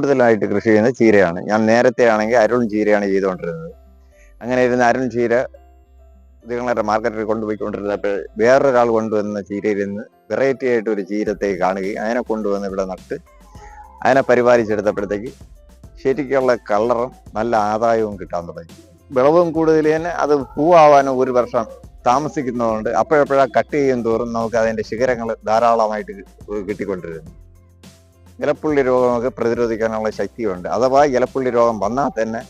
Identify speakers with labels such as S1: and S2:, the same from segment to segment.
S1: കൂടുതലായിട്ട് കൃഷി ചെയ്യുന്നത് ചീരയാണ്. ഞാൻ നേരത്തെ ആണെങ്കിൽ അരുൺ ചീരയാണ് ചെയ്തുകൊണ്ടിരുന്നത്. അങ്ങനെ ഇരുന്ന അരുൺ ചീര ഇതുങ്ങളുടെ മാർക്കറ്റിൽ കൊണ്ടുപോയിക്കൊണ്ടിരുന്നപ്പോൾ വേറൊരാൾ കൊണ്ടുവന്ന ചീരയിൽ നിന്ന് വെറൈറ്റി ആയിട്ട് ഒരു ചീരത്തെ കാണുകയും അതിനെ കൊണ്ടുവന്ന് ഇവിടെ നട്ട് അതിനെ പരിപാലിച്ചെടുത്തപ്പോഴത്തേക്ക് ശരിക്കുള്ള കളറും നല്ല ആദായവും കിട്ടാൻ തുടങ്ങി. വിളവും കൂടുതൽ തന്നെ അത് പൂവാവാനും ഒരു വർഷം താമസിക്കുന്നതുകൊണ്ട് അപ്പോഴപ്പോഴാ കട്ട് ചെയ്യും തോറും നമുക്ക് അതിന്റെ ശിഖരങ്ങൾ ധാരാളമായിട്ട് കിട്ടിക്കൊണ്ടിരുന്നു. ഇലപ്പുള്ളി രോഗമൊക്കെ പ്രതിരോധിക്കാനുള്ള ശക്തിയുണ്ട്. അഥവാ ഇലപ്പുള്ളി രോഗം വന്നാൽ തന്നെ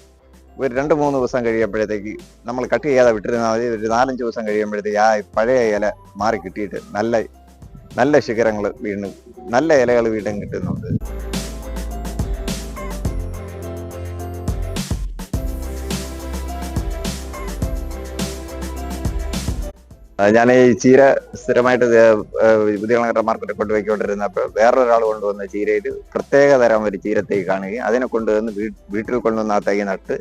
S1: ഒരു രണ്ട് മൂന്ന് ദിവസം കഴിയുമ്പോഴത്തേക്ക് നമ്മൾ കട്ട് ചെയ്യാതെ വിട്ടിരുന്നാൽ മതി. ഒരു നാലഞ്ച് ദിവസം കഴിയുമ്പോഴത്തേക്ക് ആ പഴയ ഇല മാറി കിട്ടിയിട്ട് നല്ല നല്ല ശിഖരങ്ങൾ വീണ്ടും നല്ല ഇലകൾ വീണ്ടും കിട്ടുന്നുണ്ട്. ഞാൻ ഈ ചീര സ്ഥിരമായിട്ട് ബുദ്ധികളങ്ങര മാർക്കറ്റിൽ കൊണ്ടുപോയിക്കൊണ്ടിരുന്ന വേറൊരാൾ കൊണ്ടുവന്ന ചീരയിൽ പ്രത്യേക തരം ഒരു ചീരത്തൈ കാണുകയും അതിനെ കൊണ്ടുവന്ന് വീട്ടിൽ കൊണ്ടുവന്ന ആ തൈ നട്ട്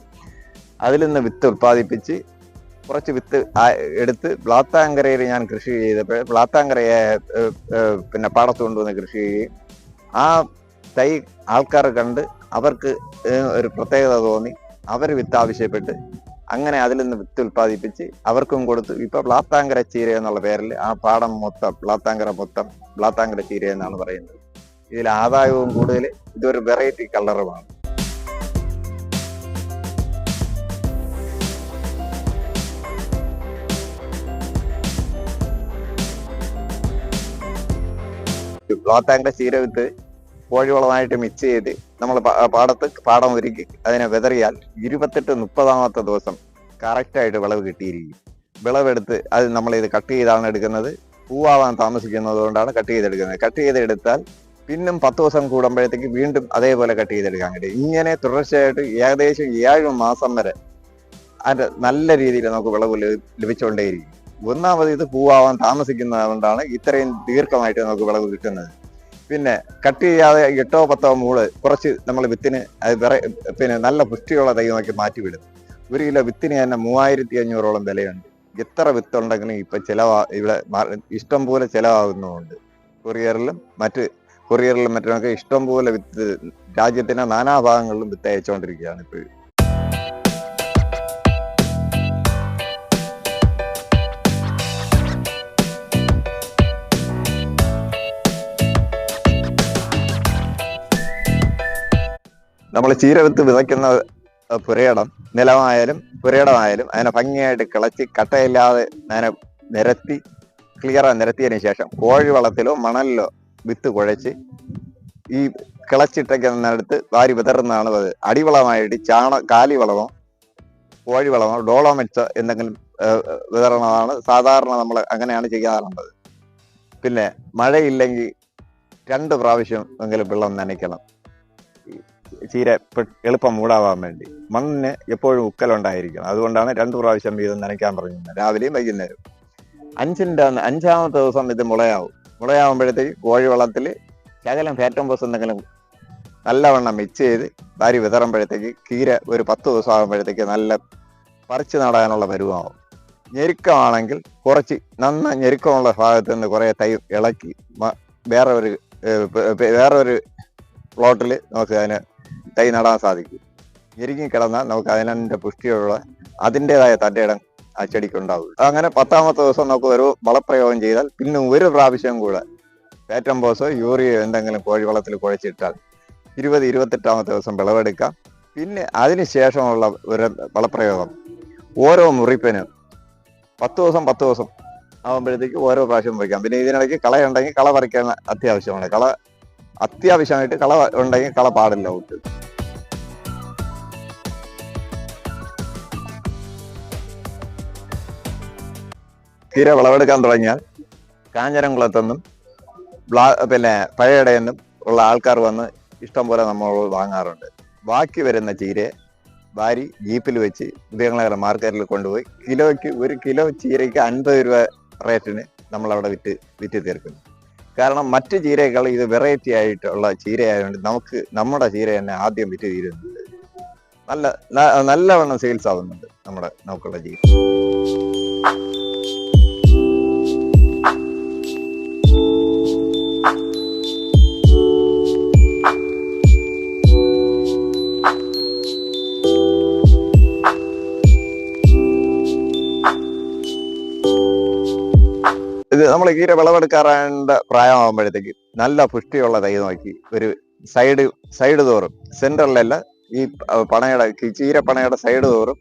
S1: അതിൽ നിന്ന് വിത്ത് ഉത്പാദിപ്പിച്ച് കുറച്ച് വിത്ത് എടുത്ത് ബ്ലാത്താങ്കരയിൽ ഞാൻ കൃഷി ചെയ്തപ്പോൾ ഏഹ്, പിന്നെ പാടത്ത് കൊണ്ടുവന്ന് കൃഷി ചെയ്യുകയും ആ തൈ ആൾക്കാർ കണ്ട് അവർക്ക് ഒരു പ്രത്യേകത തോന്നി. അവർ വിത്ത് ആവശ്യപ്പെട്ട് അങ്ങനെ അതിൽ നിന്ന് വിത്ത് ഉൽപ്പാദിപ്പിച്ച് അവർക്കും കൊടുത്തു ഇപ്പൊ ബ്ലാത്താങ്കര ചീര എന്നുള്ള പേരിൽ ആ പാടം മൊത്തം ബ്ലാത്താങ്കര മൊത്തം ബ്ലാത്താങ്കര ചീര എന്നാണ് പറയുന്നത്. ഇതിൽ ആദായവും കൂടുതൽ ഇതൊരു വെറൈറ്റി കളറുമാണ് ബ്ലാത്താങ്കര ചീര വിത്ത് കോഴിവളമായിട്ട് മിക്സ് ചെയ്ത് നമ്മൾ പാടത്ത് പാടം ഒരുക്കി. അതിനെ വിതറിയാൽ ഇരുപത്തെട്ട് മുപ്പതാമത്തെ ദിവസം കറക്റ്റായിട്ട് വിളവ് കിട്ടിയിരിക്കും. വിളവെടുത്ത് അത് നമ്മൾ ഇത് കട്ട് ചെയ്താണ് എടുക്കുന്നത്. പൂവാവാൻ താമസിക്കുന്നത് കൊണ്ടാണ് കട്ട് ചെയ്തെടുക്കുന്നത്. കട്ട് ചെയ്തെടുത്താൽ പിന്നും പത്ത് ദിവസം കൂടുമ്പോഴത്തേക്ക് വീണ്ടും അതേപോലെ കട്ട് ചെയ്തെടുക്കാൻ കഴിയും. ഇങ്ങനെ തുടർച്ചയായിട്ട് ഏകദേശം ഏഴ് മാസം വരെ അതിന്റെ നല്ല രീതിയിൽ നമുക്ക് വിളവ് ലഭിച്ചുകൊണ്ടേയിരിക്കും. ഒന്നാമത് ഇത് പൂവാവാൻ താമസിക്കുന്നത് കൊണ്ടാണ് ഇത്രയും ദീർഘമായിട്ട് നമുക്ക് വിളവ് കിട്ടുന്നത്. പിന്നെ കട്ട് ചെയ്യാതെ എട്ടോ പത്തോ മൂൾ കുറച്ച് നമ്മൾ വിത്തിന് പിന്നെ നല്ല പുഷ്ടിയുള്ള തൈ നോക്കി മാറ്റിവിടും ഒരു കിലോ വിത്തിന് തന്നെ മൂവായിരത്തി അഞ്ഞൂറോളം വിലയുണ്ട്. എത്ര വിത്തുണ്ടെങ്കിലും ഇപ്പൊ ചിലവാ ഇവിടെ ഇഷ്ടം പോലെ ചിലവാകുന്നുമുണ്ട്. കൊറിയറിലും മറ്റ് കൊറിയറിലും മറ്റുമൊക്കെ ഇഷ്ടം പോലെ വിത്ത് രാജ്യത്തിന്റെ നാനാഭാഗങ്ങളിലും വിത്ത് അയച്ചുകൊണ്ടിരിക്കുകയാണ് ഇപ്പോൾ നമ്മൾ ചീരവിത്ത് വിതയ്ക്കുന്ന പുരയിടം നിലമായാലും പുരയിടമായാലും അതിനെ ഭംഗിയായിട്ട് കിളച്ച് കട്ടയില്ലാതെ അതിനെ നിരത്തി ക്ലിയറാ നിരത്തിയതിനു ശേഷം കോഴി വളത്തിലോ മണലിലോ വിത്ത് കുഴച്ച് ഈ കിളച്ചിട്ടൊക്കെ വാരി വിതറുന്നതാണ് അത്. അടിവളമായിട്ട് ചാണ കാലിവളമോ കോഴിവളമോ ഡോളോമെറ്റ്സോ എന്തെങ്കിലും വിതരണമാണ് സാധാരണ നമ്മൾ അങ്ങനെയാണ് ചെയ്യാറുള്ളത്. പിന്നെ മഴയില്ലെങ്കിൽ രണ്ട് പ്രാവശ്യം എങ്കിലും വെള്ളം നനയ്ക്കണം. ചീര എളുപ്പം മൂടാവാൻ വേണ്ടി. മണ്ണിന് എപ്പോഴും ഉക്കലുണ്ടായിരിക്കണം. അതുകൊണ്ടാണ് രണ്ടു പ്രാവശ്യം വീതം നനയ്ക്കാൻ പറഞ്ഞത് രാവിലെയും വൈകുന്നേരം അഞ്ചിന്റെ അഞ്ചാമത്തെ ദിവസം ഇത് മുളയാവും. മുളയാവുമ്പോഴത്തേക്ക് കോഴിവളത്തിൽ ശകലം ഫാറ്റംബോസ് എന്തെങ്കിലും നല്ലവണ്ണം മിക്സ് ചെയ്ത് വാരി വിതറുമ്പോഴത്തേക്ക് കീര ഒരു പത്ത് ദിവസം ആകുമ്പോഴത്തേക്ക് നല്ല പറിച്ചു നടാനുള്ള പരുവാകും ഞെരുക്കമാണെങ്കിൽ കുറച്ച് നന്ന ഞെരുക്കമുള്ള ഭാഗത്ത് നിന്ന് കുറേ തൈ ഇളക്കി വേറെ ഒരു വേറെ ഒരു പ്ലോട്ടിൽ നമുക്ക് അതിന് തൈ നടാൻ സാധിക്കും. ഞെരുങ്ങി കിടന്നാൽ നമുക്ക് അതിനെ പുഷ്ടിയുള്ള അതിന്റെതായ തന്റെയിടം ആ ചെടിക്കുണ്ടാവും അങ്ങനെ പത്താമത്തെ ദിവസം നമുക്ക് ഒരു വളപ്രയോഗം ചെയ്താൽ പിന്നെ ഒരു പ്രാവശ്യം കൂടെ പേറ്റംബോസോ യൂറിയോ എന്തെങ്കിലും കോഴിവളത്തിൽ കുഴച്ചിട്ടാൽ ഇരുപത് ഇരുപത്തെട്ടാമത്തെ ദിവസം വിളവെടുക്കാം. പിന്നെ അതിന് ശേഷമുള്ള ഒരു വളപ്രയോഗം. ഓരോ മുറിപ്പിനും പത്ത് ദിവസം പത്ത് ദിവസം ആകുമ്പോഴത്തേക്ക് ഓരോ പ്രാവശ്യം വയ്ക്കാം പിന്നെ ഇതിനിടയ്ക്ക് കളയുണ്ടെങ്കിൽ കള പറിക്കാൻ അത്യാവശ്യമാണ്. കള അത്യാവശ്യമായിട്ട് കള ഉണ്ടെങ്കിൽ കള പാടില്ല ഔട്ട് തീരെ വിളവെടുക്കാൻ തുടങ്ങിയാൽ കാഞ്ഞിരംകുളത്തുനിന്നും ബ്ലാ പിന്നെ പഴയടയെന്നും ഉള്ള ആൾക്കാർ വന്ന് ഇഷ്ടം പോലെ നമ്മൾ വാങ്ങാറുണ്ട്. ബാക്കി വരുന്ന ചീരയെ വാരി ജീപ്പിൽ വെച്ച് ഉദയങ്ങളകര മാർക്കറ്റിൽ കൊണ്ടുപോയി കിലോയ്ക്ക് ഒരു കിലോ ചീരയ്ക്ക് അൻപത് രൂപ റേറ്റിന് നമ്മളവിടെ വിറ്റ് വിറ്റ് തീർക്കുന്നു. കാരണം മറ്റ് ചീരകൾ ഇത് വെറൈറ്റി ആയിട്ടുള്ള ചീരയായതുകൊണ്ട് നമുക്ക് നമ്മുടെ ചീര തന്നെ ആദ്യം വിറ്റ് തീരുന്നുണ്ട് നല്ല നല്ലവണ്ണം സെയിൽസ് ആവുന്നുണ്ട് നമ്മുടെ നമുക്കുള്ള ചീര. നമ്മൾ കീര വിളവെടുക്കാറാണ്ട പ്രായമാകുമ്പോഴത്തേക്ക് നല്ല പുഷ്ടിയുള്ള തൈ നോക്കി ഒരു സൈഡ് സൈഡ് തോറും സെന്ററിലല്ല ഈ പണയുടെ ചീരപ്പണയുടെ ചീര പണയുടെ സൈഡ് തോറും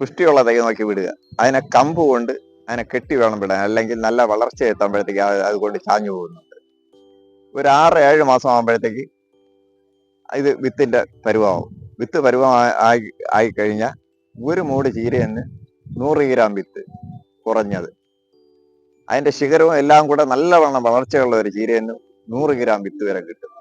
S1: പുഷ്ടിയുള്ള തൈ നോക്കി വിടുക. അതിനെ കമ്പ് കൊണ്ട് അതിനെ കെട്ടി വേണം വിടാൻ. അല്ലെങ്കിൽ നല്ല വളർച്ച എത്തുമ്പോഴത്തേക്ക് അത് അതുകൊണ്ട് ചാഞ്ഞു പോകുന്നുണ്ട്. ഒരു ആറ് ഏഴ് മാസം ആകുമ്പോഴത്തേക്ക് ഇത് വിത്തിന്റെ പരുവമാവും. വിത്ത് പരുവം ആയി ആയിക്കഴിഞ്ഞാൽ ഒരു മൂട് ചീരയെന്ന് നൂറ് ഗ്രാം വിത്ത് കുറഞ്ഞത്. അതിന്റെ ശിഖരവും എല്ലാം കൂടെ നല്ലവണ്ണം വളർച്ചയുള്ള ഒരു ചീരയെന്ന് നൂറ് ഗ്രാം വിത്ത് വരെ കിട്ടും.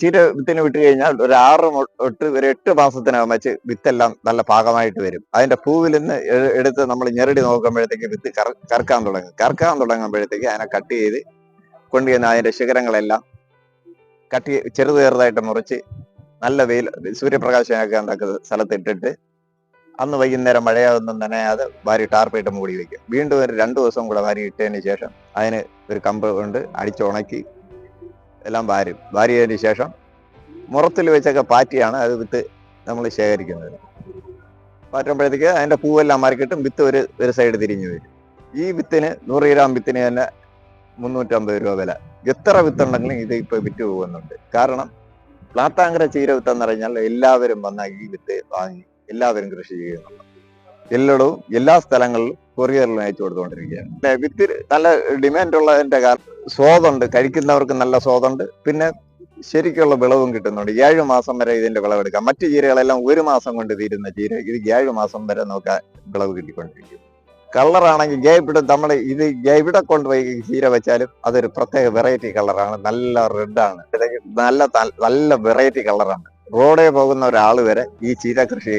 S1: ചീര വിത്തിന് വിട്ട് കഴിഞ്ഞാൽ ഒരു ആറ് എട്ട് ഒരു എട്ട് മാസത്തിനകം വെച്ച് വിത്തെല്ലാം നല്ല പാകമായിട്ട് വരും. അതിന്റെ പൂവിൽ നിന്ന് എടുത്ത് നമ്മൾ ഞെരടി നോക്കുമ്പോഴത്തേക്ക് വിത്ത് കറ കറക്കാൻ തുടങ്ങും. കറക്കാൻ തുടങ്ങുമ്പോഴത്തേക്ക് അതിനെ കട്ട് ചെയ്ത് കൊണ്ടുവന്ന് അതിന്റെ ശിഖരങ്ങളെല്ലാം കട്ട് ചെയ്ത് ചെറുത് ചെറുതായിട്ട് മുറിച്ച് നല്ല വെയിൽ സൂര്യപ്രകാശമൊക്കെ ഉണ്ടാക്കുന്ന സ്ഥലത്ത് ഇട്ടിട്ട് അന്ന് വൈകുന്നേരം മഴയൊന്നും നനയാതെ വാരി ടാർപ്പിട്ട് മൂടി വെക്കും. വീണ്ടും ഒരു രണ്ടു ദിവസം കൂടെ വാരി ഇട്ടതിന് ശേഷം അതിന് ഒരു കമ്പ് കൊണ്ട് അടിച്ചുണക്കി എല്ലാം വാരും. വാരിയതിന് ശേഷം മുറത്തിൽ വെച്ചൊക്കെ പാറ്റിയാണ് അത് വിത്ത് നമ്മൾ ശേഖരിക്കുന്നത്. പാറ്റുമ്പോഴത്തേക്ക് അതിന്റെ പൂവെല്ലാം മാറിക്കിട്ടും വിത്ത് ഒരു ഒരു സൈഡ് തിരിഞ്ഞു വരും. ഈ വിത്തിന് നൂറ് ഗ്രാം വിത്തിന് തന്നെ മുന്നൂറ്റമ്പത് രൂപ വില. എത്ര വിത്തുണ്ടെങ്കിലും ഇത് ഇപ്പൊ വിറ്റ് പോകുന്നുണ്ട്. കാരണം പ്ലാത്താങ്കര ചീര വിത്ത് എന്ന് പറഞ്ഞാൽ എല്ലാവരും വന്ന ഈ വിത്ത് വാങ്ങി എല്ലാവരും കൃഷി ചെയ്യുന്നുണ്ട്. എല്ലായിടവും എല്ലാ സ്ഥലങ്ങളിലും കൊറിയറിലും അയച്ചു കൊടുത്തുകൊണ്ടിരിക്കുകയാണ്. വിത്ത് നല്ല ഡിമാൻഡ് ഉള്ളതിന്റെ സ്വാദുണ്ട് കഴിക്കുന്നവർക്ക് നല്ല സ്വാദുണ്ട്. പിന്നെ ശരിക്കുള്ള വിളവും കിട്ടുന്നുണ്ട്. ഏഴ് മാസം വരെ ഇതിന്റെ വിളവെടുക്കാം. മറ്റു ചീരകളെല്ലാം ഒരു മാസം കൊണ്ട് തീരുന്ന ചീര ഇത് ഏഴ് മാസം വരെ നമുക്ക് ആ വിളവ് കിട്ടിക്കൊണ്ടിരിക്കും. കളറാണെങ്കിൽ ഇവിടെ നമ്മൾ ഇത് ഇവിടെ കൊണ്ടുപോയി ചീര വെച്ചാലും അതൊരു പ്രത്യേക വെറൈറ്റി കളറാണ്. നല്ല റെഡാണ്. നല്ല നല്ല വെറൈറ്റി കളറാണ്. റോഡിൽ പോകുന്ന ഒരാൾ വരെ ഈ ചീര കൃഷി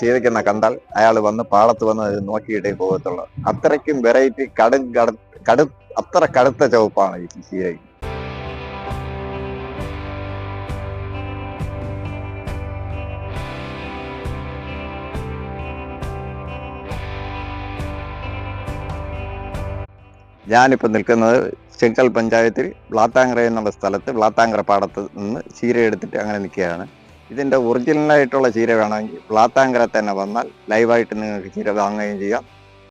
S1: ചെയ്തിരിക്കുന്ന കണ്ടാൽ അയാൾ വന്ന് പാളത്ത് വന്ന് അത് നോക്കിയിട്ടേ പോകത്തുള്ളൂ. അത്രയ്ക്കും വെറൈറ്റി കടു കടു കടു അത്ര കടുത്ത ചുവപ്പാണ് ഈ ചീര ഞാനിപ്പോൾ നിൽക്കുന്നത് ചെങ്കൽ പഞ്ചായത്തിൽ വ്ളാത്താങ്കര എന്നുള്ള സ്ഥലത്ത് വ്ളാത്താങ്കര പാടത്ത് നിന്ന് ചീര എടുത്തിട്ട് അങ്ങനെ നിൽക്കുകയാണ്. ഇതിന്റെ ഒറിജിനലായിട്ടുള്ള ചീര വേണമെങ്കിൽ വ്ളാത്താങ്കര തന്നെ വന്നാൽ ലൈവായിട്ട് നിങ്ങൾക്ക് ചീര വാങ്ങുകയും ചെയ്യാം.